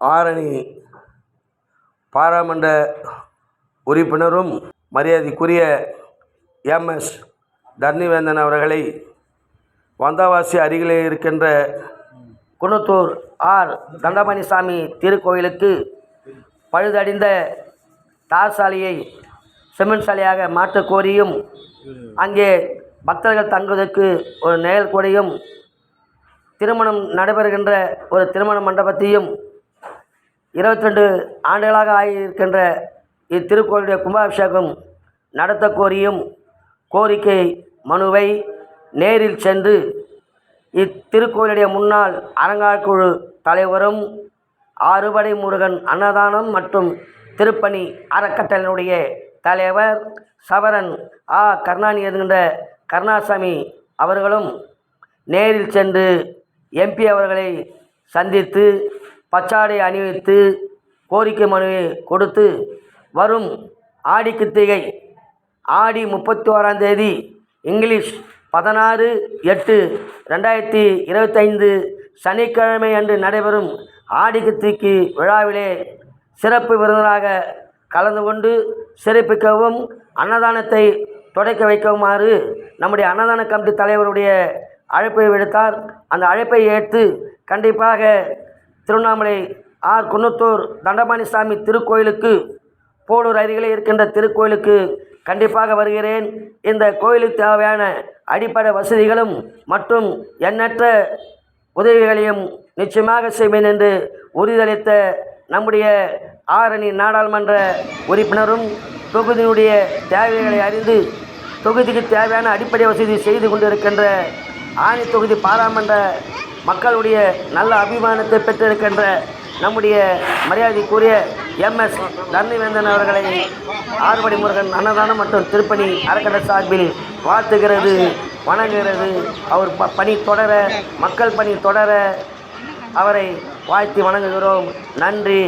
ஆரணி பாராளுமன்ற உறுப்பினரும் மரியாதைக்குரிய எம்எஸ் தர்ணிவேந்தன் அவர்களை வந்தவாசி அருகிலே இருக்கின்ற குணத்தூர் ஆர் தண்டமணிசாமி திருக்கோயிலுக்கு பழுதடைந்த தார் சாலையை சிமெண்ட் சாலையாக மாற்றக் கோரியும் அங்கே பக்தர்கள் தங்குவதற்கு ஒரு நிழல் கூடையும் திருமணம் நடைபெறுகின்ற ஒரு திருமண மண்டபத்தையும் இருபத்தி ரெண்டு ஆண்டுகளாக ஆகியிருக்கின்ற இத்திருக்கோயிலுடைய கும்பாபிஷேகம் நடத்த கோரியும் கோரிக்கை மனுவை நேரில் சென்று இத்திருக்கோயிலுடைய முன்னாள் அறங்காக்குழு தலைவரும் ஆறுபடை முருகன் அன்னதானம் மற்றும் திருப்பணி அறக்கட்டளையினுடைய தலைவர் சவரன் ஆ. கருணாநிதி என்கின்ற கருணாசாமி அவர்களும் நேரில் சென்று எம்பி அவர்களை சந்தித்து பச்சாடை அணிவித்து கோரிக்கை மனுவை கொடுத்து வரும் ஆடி கித்திகை ஆடி முப்பத்தி ஓராம் தேதி இங்கிலீஷ் பதினாறு எட்டு ரெண்டாயிரத்தி இருபத்தைந்து சனிக்கிழமை அன்று நடைபெறும் ஆடி கித்திக்கு விழாவிலே சிறப்பு விருந்தினராக கலந்து கொண்டு சிறப்பிக்கவும் அன்னதானத்தை தொடக்க வைக்குமாறு நம்முடைய அன்னதான கமிட்டி தலைவருடைய அழைப்பை விடுத்தார். அந்த அழைப்பை ஏற்று கண்டிப்பாக திருவண்ணாமலை ஆர் குன்னத்தூர் தண்டபாணிசாமி திருக்கோயிலுக்கு போலூர் அருகிலே இருக்கின்ற திருக்கோயிலுக்கு கண்டிப்பாக வருகிறேன். இந்த கோயிலுக்கு தேவையான அடிப்படை வசதிகளும் மற்றும் எண்ணற்ற உதவிகளையும் நிச்சயமாக செய்வேன் என்று உறுதியளித்த நம்முடைய ஆரணி நாடாளுமன்ற உறுப்பினரும் தொகுதியினுடைய தேவைகளை அறிந்து தொகுதிக்கு தேவையான அடிப்படை வசதி செய்து கொண்டிருக்கின்ற ஆணி தொகுதி பாராளுமன்ற மக்களுடைய நல்ல அபிமானத்தை பெற்றிருக்கின்ற நம்முடைய மரியாதைக்குரிய எம்எஸ் தன்னிவேந்தன் அவர்களை ஆறுபடி முருகன் அன்னதானம் மற்றும் திருப்பணி அறக்கட்டளை சார்பில் வாழ்த்துகிறது வணங்குகிறது. அவர் ப பணி தொடர மக்கள் பணி தொடர அவரை வாழ்த்தி வணங்குகிறோம். நன்றி.